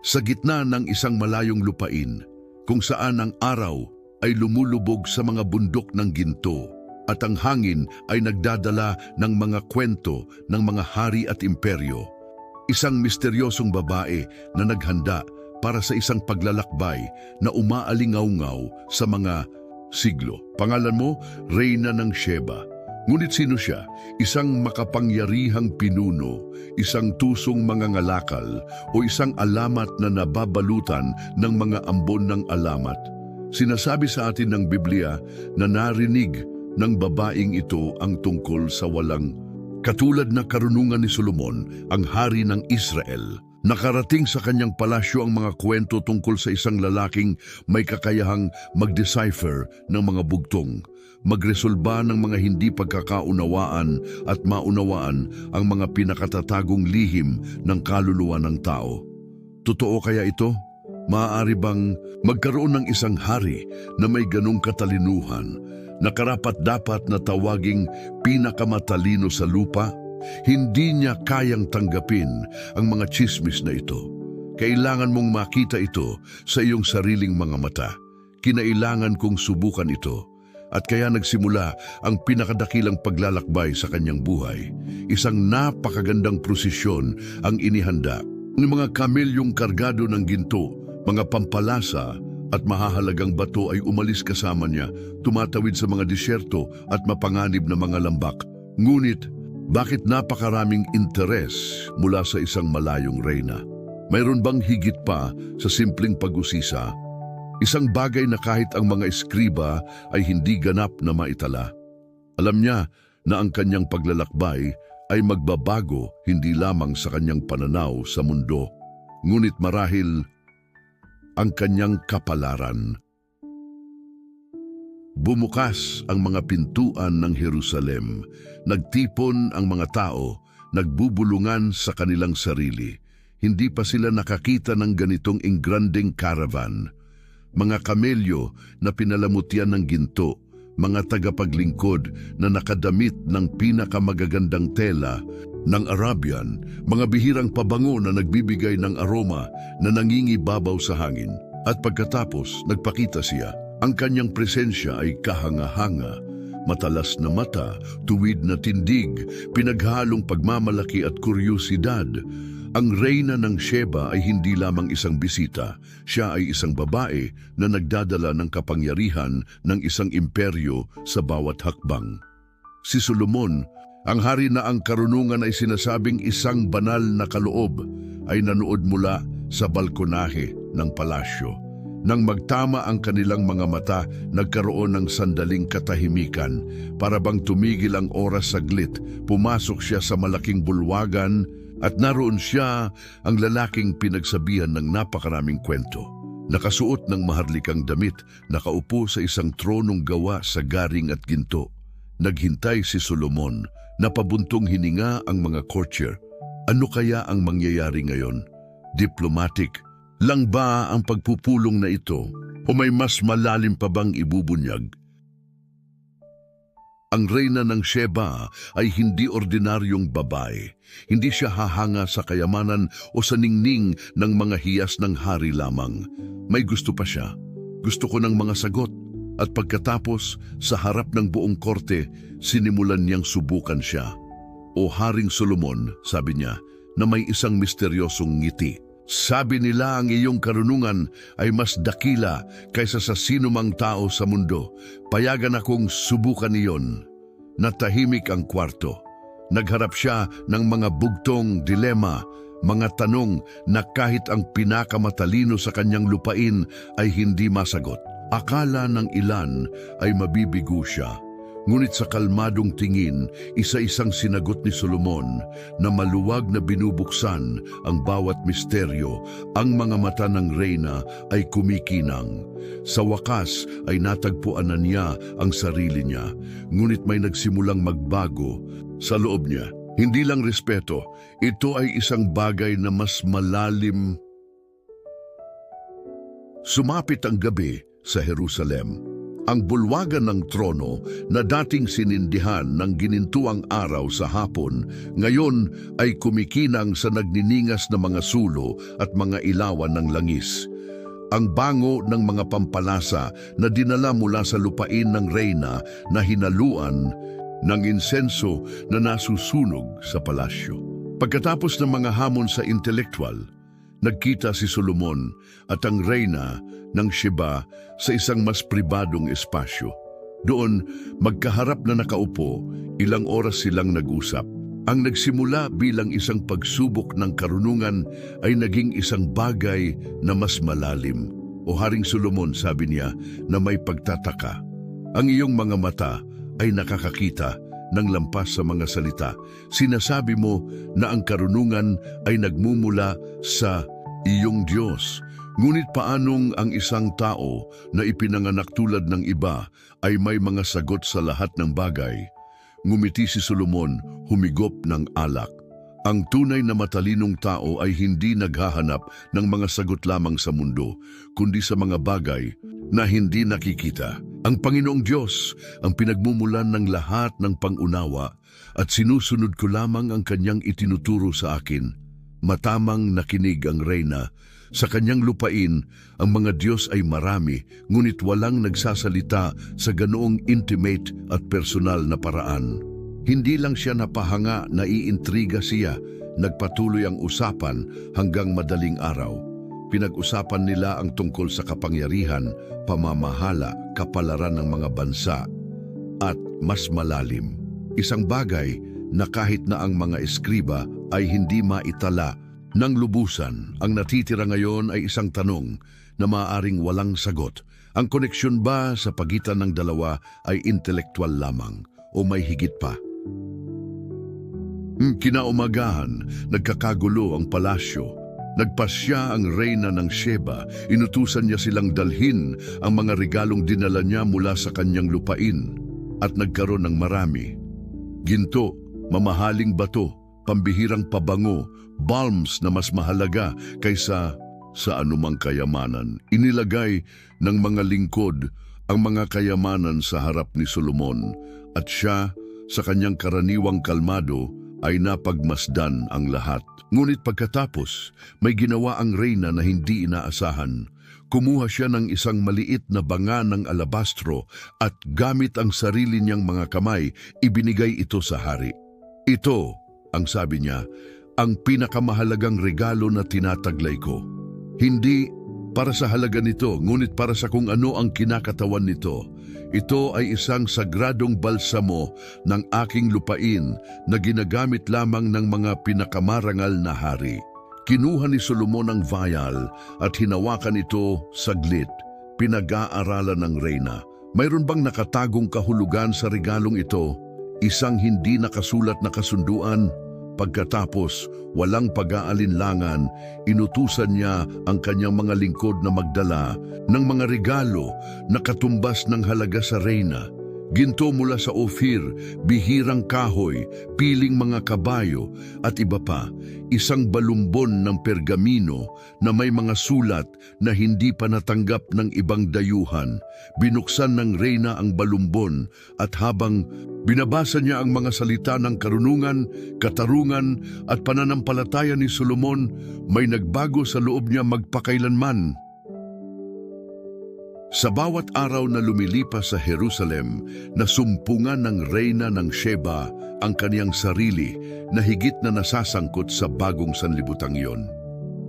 Sa gitna ng isang malayong lupain, kung saan ang araw ay lumulubog sa mga bundok ng ginto at ang hangin ay nagdadala ng mga kwento ng mga hari at imperyo. Isang misteryosong babae na naghanda para sa isang paglalakbay na umaalingaw-ngaw sa mga siglo. Pangalan mo, Reyna ng Sheba. Ngunit sino siya? Isang makapangyarihang pinuno, isang tusong mga ngalakal, o isang alamat na nababalutan ng mga ambon ng alamat. Sinasabi sa atin ng Biblia na narinig ng babaeng ito ang tungkol sa walang Katulad na karunungan ni Solomon, ang hari ng Israel, nakarating sa kanyang palasyo ang mga kwento tungkol sa isang lalaking may kakayahang mag-decipher ng mga bugtong, magresolba ng mga hindi pagkakaunawaan at maunawaan ang mga pinakatatagong lihim ng kaluluwa ng tao. Totoo kaya ito? Maaari bang magkaroon ng isang hari na may ganong katalinuhan na karapat-dapat na tawaging pinakamatalino sa lupa? Hindi niya kayang tanggapin ang mga chismis na ito. Kailangan mong makita ito sa iyong sariling mga mata. Kinailangan kong subukan ito. At kaya nagsimula ang pinakadakilang paglalakbay sa kanyang buhay. Isang napakagandang prosesyon ang inihanda ng mga kamelyong kargado ng ginto, mga pampalasa at mahahalagang bato ay umalis kasama niya, tumatawid sa mga disyerto at mapanganib na mga lambak. Ngunit, bakit napakaraming interes mula sa isang malayong reyna? Mayroon bang higit pa sa simpleng pag-usisa? Isang bagay na kahit ang mga eskriba ay hindi ganap na maitala. Alam niya na ang kanyang paglalakbay ay magbabago hindi lamang sa kanyang pananaw sa mundo, ngunit marahil ang kanyang kapalaran. Bumukas ang mga pintuan ng Jerusalem, nagtipon ang mga tao, nagbubulungan sa kanilang sarili. Hindi pa sila nakakita ng ganitong ingranding caravan. Mga kamelyo na pinalamutian ng ginto, mga tagapaglingkod na nakadamit ng pinakamagagandang tela ng Arabian, mga bihirang pabango na nagbibigay ng aroma na nangingibabaw sa hangin. At pagkatapos, nagpakita siya. Ang kanyang presensya ay kahanga-hanga, matalas na mata, tuwid na tindig, pinaghalong pagmamalaki at kuryosidad. Ang reyna ng Sheba ay hindi lamang isang bisita, siya ay isang babae na nagdadala ng kapangyarihan ng isang imperyo sa bawat hakbang. Si Solomon, ang hari na ang karunungan ay sinasabing isang banal na kaloob, ay nanood mula sa balkonahe ng palasyo. Nang magtama ang kanilang mga mata, nagkaroon ng sandaling katahimikan. Para bang tumigil ang oras saglit, pumasok siya sa malaking bulwagan at naroon siya ang lalaking pinagsabihan ng napakaraming kwento. Nakasuot ng maharlikang damit, nakaupo sa isang tronong gawa sa garing at ginto. Naghintay si Solomon, napabuntong hininga ang mga courtier. Ano kaya ang mangyayari ngayon? Diplomatic. Lang ba ang pagpupulong na ito? O may mas malalim pa bang ibubunyag? Ang reyna ng Sheba ay hindi ordinaryong babae. Hindi siya hahanga sa kayamanan o sa ningning ng mga hiyas ng hari lamang. May gusto pa siya. Gusto ko ng mga sagot. At pagkatapos, sa harap ng buong korte, sinimulan niyang subukan siya. O Haring Solomon, sabi niya, na may isang misteryosong ngiti. Sabi nila ang iyong karunungan ay mas dakila kaysa sa sinumang tao sa mundo. Payagan akong subukan iyon. Natahimik ang kwarto. Nagharap siya ng mga bugtong dilema, mga tanong na kahit ang pinakamatalino sa kanyang lupain ay hindi masagot. Akala ng ilan ay mabibigo siya. Ngunit sa kalmadong tingin, isa-isang sinagot ni Solomon na maluwag na binubuksan ang bawat misteryo, ang mga mata ng reyna ay kumikinang. Sa wakas ay natagpuan na niya ang sarili niya, ngunit may nagsimulang magbago sa loob niya. Hindi lang respeto, ito ay isang bagay na mas malalim. Sumapit ang gabi sa Jerusalem. Ang bulwagan ng trono na dating sinindihan ng ginintuang araw sa hapon, ngayon ay kumikinang sa nagniningas na mga sulo at mga ilawan ng langis. Ang bango ng mga pampalasa na dinala mula sa lupain ng reyna na hinaluan ng insenso na nasusunog sa palasyo. Pagkatapos ng mga hamon sa intelektual, nagkita si Solomon at ang reyna ng Sheba sa isang mas pribadong espasyo. Doon, magkaharap na nakaupo, ilang oras silang nag-usap. Ang nagsimula bilang isang pagsubok ng karunungan ay naging isang bagay na mas malalim. O Haring Solomon, sabi niya, na may pagtataka. Ang iyong mga mata ay nakakakita ng lampas sa mga salita. Sinasabi mo na ang karunungan ay nagmumula sa iyong Diyos. Ngunit paanong ang isang tao na ipinanganak tulad ng iba ay may mga sagot sa lahat ng bagay? Ngumiti si Solomon, humigop ng alak. Ang tunay na matalinong tao ay hindi naghahanap ng mga sagot lamang sa mundo, kundi sa mga bagay na hindi nakikita. Ang Panginoong Diyos ang pinagmumulan ng lahat ng pangunawa at sinusunod ko lamang ang kanyang itinuturo sa akin. Matamang nakinig ang reyna. Sa kanyang lupain, ang mga Diyos ay marami, ngunit walang nagsasalita sa ganoong intimate at personal na paraan. Hindi lang siya napahanga na iintriga siya, nagpatuloy ang usapan hanggang madaling araw. Pinag-usapan nila ang tungkol sa kapangyarihan, pamamahala, kapalaran ng mga bansa, at mas malalim. Isang bagay na kahit na ang mga eskriba ay hindi maitala ng lubusan, ang natitira ngayon ay isang tanong na maaring walang sagot. Ang koneksyon ba sa pagitan ng dalawa ay intelektual lamang o may higit pa? Hmm, Kinaumagahan, nagkakagulo ang palasyo. Nagpasya ang reyna ng Sheba, inutusan niya silang dalhin ang mga regalong dinala niya mula sa kanyang lupain at nagkaroon ng marami. Ginto, mamahaling bato, pambihirang pabango, balms na mas mahalaga kaysa sa anumang kayamanan. Inilagay ng mga lingkod ang mga kayamanan sa harap ni Solomon at siya sa kanyang karaniwang kalmado ay napagmasdan ang lahat. Ngunit pagkatapos, may ginawa ang reyna na hindi inaasahan. Kumuha siya ng isang maliit na banga ng alabastro at gamit ang sarili niyang mga kamay, ibinigay ito sa hari. Ito, ang sabi niya, ang pinakamahalagang regalo na tinataglay ko. Hindi para sa halaga nito, ngunit para sa kung ano ang kinakatawan nito. Ito ay isang sagradong balsamo ng aking lupain na ginagamit lamang ng mga pinakamarangal na hari. Kinuha ni Solomon ang vial at hinawakan ito saglit. Pinag-aaralan ng reyna. Mayroon bang nakatagong kahulugan sa regalong ito? Isang hindi nakasulat na kasunduan Pagkatapos, walang pag-aalinlangan, inutusan niya ang kanyang mga lingkod na magdala ng mga regalo na katumbas ng halaga sa reyna. Ginto mula sa Ophir, bihirang kahoy, piling mga kabayo at iba pa, isang balumbon ng pergamino na may mga sulat na hindi pa natanggap ng ibang dayuhan. Binuksan ng reyna ang balumbon at habang binabasa niya ang mga salita ng karunungan, katarungan at pananampalataya ni Solomon, may nagbago sa loob niya magpakailanman. Sa bawat araw na lumilipas sa Jerusalem, nasumpungan ng reyna ng Sheba ang kaniyang sarili na higit na nasasangkot sa bagong sanlibutang iyon.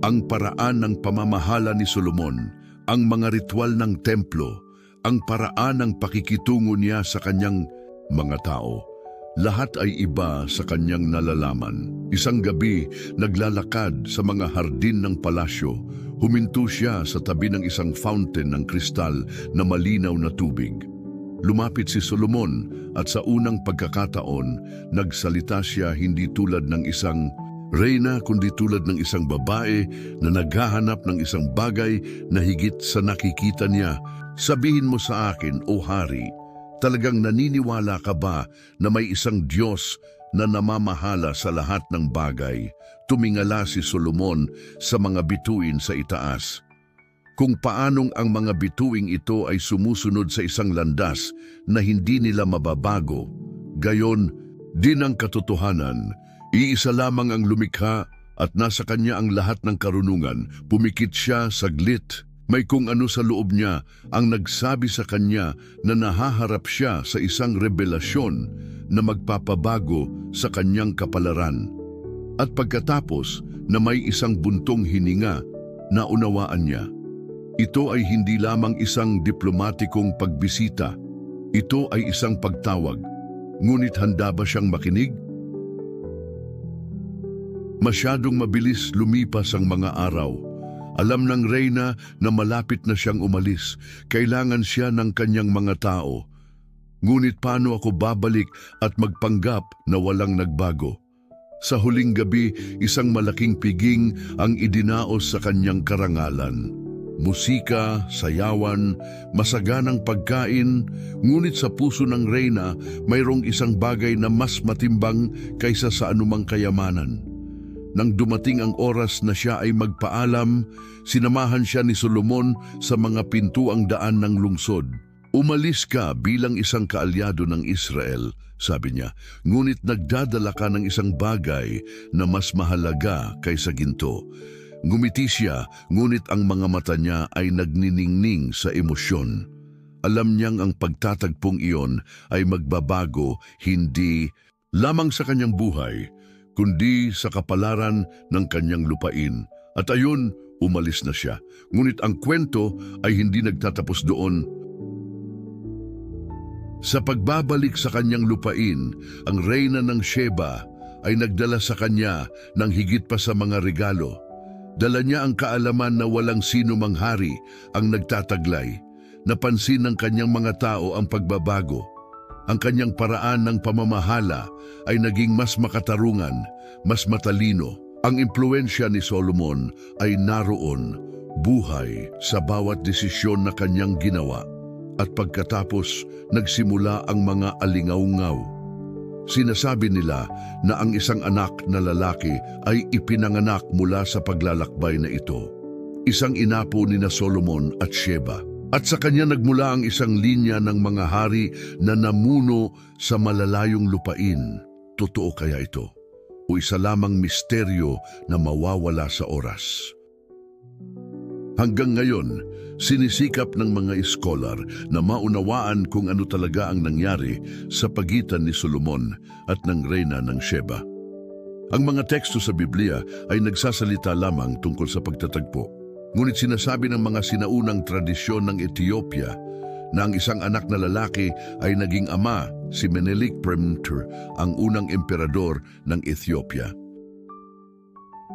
Ang paraan ng pamamahala ni Solomon, ang mga ritual ng templo, ang paraan ng pakikitungo niya sa kanyang mga tao, lahat ay iba sa kanyang nalalaman. Isang gabi, naglalakad sa mga hardin ng palasyo, huminto siya sa tabi ng isang fountain ng kristal na malinaw na tubig. Lumapit si Solomon at sa unang pagkakataon, nagsalita siya hindi tulad ng isang reyna kundi tulad ng isang babae na naghahanap ng isang bagay na higit sa nakikita niya. Sabihin mo sa akin, O Hari, talagang naniniwala ka ba na may isang Diyos na namamahala sa lahat ng bagay? Tumingala si Solomon sa mga bituin sa itaas. kung paanong ang mga bituing ito ay sumusunod sa isang landas na hindi nila mababago. Gayon, din ang katotohanan, iisa lamang ang lumikha at nasa kanya ang lahat ng karunungan. Pumikit siya saglit. May kung ano sa loob niya ang nagsabi sa kanya na nahaharap siya sa isang revelasyon na magpapabago sa kanyang kapalaran. At pagkatapos na may isang buntong hininga, naunawaan niya. Ito ay hindi lamang isang diplomatikong pagbisita. Ito ay isang pagtawag. Ngunit handa ba siyang makinig? Masyadong mabilis lumipas ang mga araw. Alam ng Reyna na malapit na siyang umalis. Kailangan siya ng kanyang mga tao. Ngunit paano ako babalik at magpanggap na walang nagbago? Sa huling gabi, isang malaking piging ang idinaos sa kanyang karangalan. Musika, sayawan, masaganang pagkain, ngunit sa puso ng Reyna mayroong isang bagay na mas matimbang kaysa sa anumang kayamanan. Nang dumating ang oras na siya ay magpaalam, sinamahan siya ni Solomon sa mga pintuang daan ng lungsod. Umalis ka bilang isang kaalyado ng Israel, sabi niya, ngunit nagdadala ka ng isang bagay na mas mahalaga kaysa ginto. Ngumiti siya, ngunit ang mga mata niya ay nagniningning sa emosyon. Alam niyang ang pagtatagpong iyon ay magbabago hindi lamang sa kanyang buhay, kundi sa kapalaran ng kanyang lupain. At ayun, umalis na siya. Ngunit ang kwento ay hindi nagtatapos doon. Sa pagbabalik sa kanyang lupain, ang reyna ng Sheba ay nagdala sa kanya ng higit pa sa mga regalo. Dala niya ang kaalaman na walang sino mang hari ang nagtataglay. Napansin ng kanyang mga tao ang pagbabago. Ang kanyang paraan ng pamamahala ay naging mas makatarungan, mas matalino. Ang impluensya ni Solomon ay naroon, buhay sa bawat desisyon na kanyang ginawa. At pagkatapos, nagsimula ang mga alingaw-ngaw. Sinasabi nila na ang isang anak na lalaki ay ipinanganak mula sa paglalakbay na ito. Isang inapo ni na Solomon at Sheba. At sa kanya nagmula ang isang linya ng mga hari na namuno sa malalayong lupain. Totoo kaya ito? O isa lamang misteryo na mawawala sa oras? Hanggang ngayon, sinisikap ng mga iskolar na maunawaan kung ano talaga ang nangyari sa pagitan ni Solomon at ng reyna ng Sheba. Ang mga teksto sa Biblia ay nagsasalita lamang tungkol sa pagtatagpo. Ngunit sinasabi ng mga sinaunang tradisyon ng Ethiopia na ang isang anak na lalaki ay naging ama, si Menelik Premtur, ang unang emperador ng Ethiopia.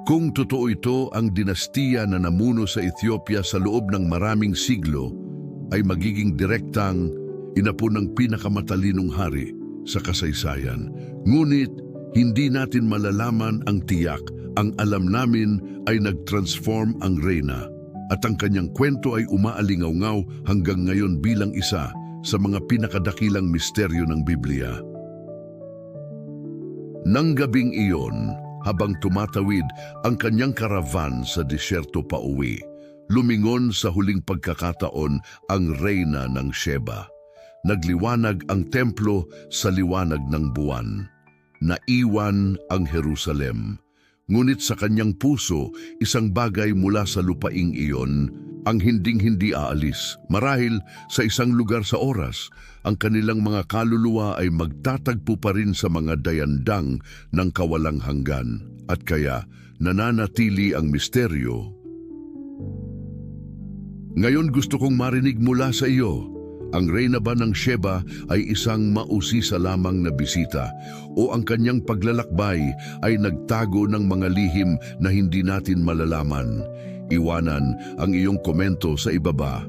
Kung totoo ito, ang dinastiya na namuno sa Ethiopia sa loob ng maraming siglo ay magiging direktang inapo ng pinakamatalinong hari sa kasaysayan. Ngunit hindi natin malalaman ang tiyak. Ang alam namin ay nag-transform ang reyna at ang kanyang kwento ay umaalingaw hanggang ngayon bilang isa sa mga pinakadakilang misteryo ng Biblia. Nang gabing iyon, habang tumatawid ang kanyang karavan sa disyerto pauwi, lumingon sa huling pagkakataon ang reyna ng Sheba. Nagliwanag ang templo sa liwanag ng buwan. Naiwan ang Jerusalem. Ngunit sa kanyang puso, isang bagay mula sa lupaing iyon ang hinding-hindi aalis. Marahil sa isang lugar sa oras, ang kanilang mga kaluluwa ay magtatagpo pa rin sa mga dayandang ng kawalang hanggan. At kaya, nananatili ang misteryo. Ngayon gusto kong marinig mula sa iyo. Ang reyna ba ng Sheba ay isang mausisa lamang na bisita o ang kanyang paglalakbay ay nagtago ng mga lihim na hindi natin malalaman? Iwanan ang iyong komento sa ibaba.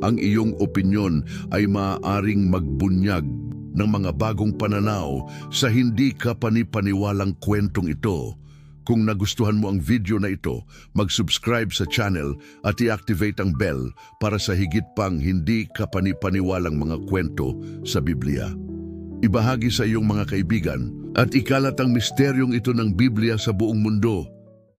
Ang iyong opinyon ay maaaring magbunyag ng mga bagong pananaw sa hindi ka panipaniwalang kwentong ito. Kung nagustuhan mo ang video na ito, mag-subscribe sa channel at i-activate ang bell para sa higit pang hindi kapanipaniwalang mga kwento sa Biblia. Ibahagi sa iyong mga kaibigan at ikalat ang misteryong ito ng Biblia sa buong mundo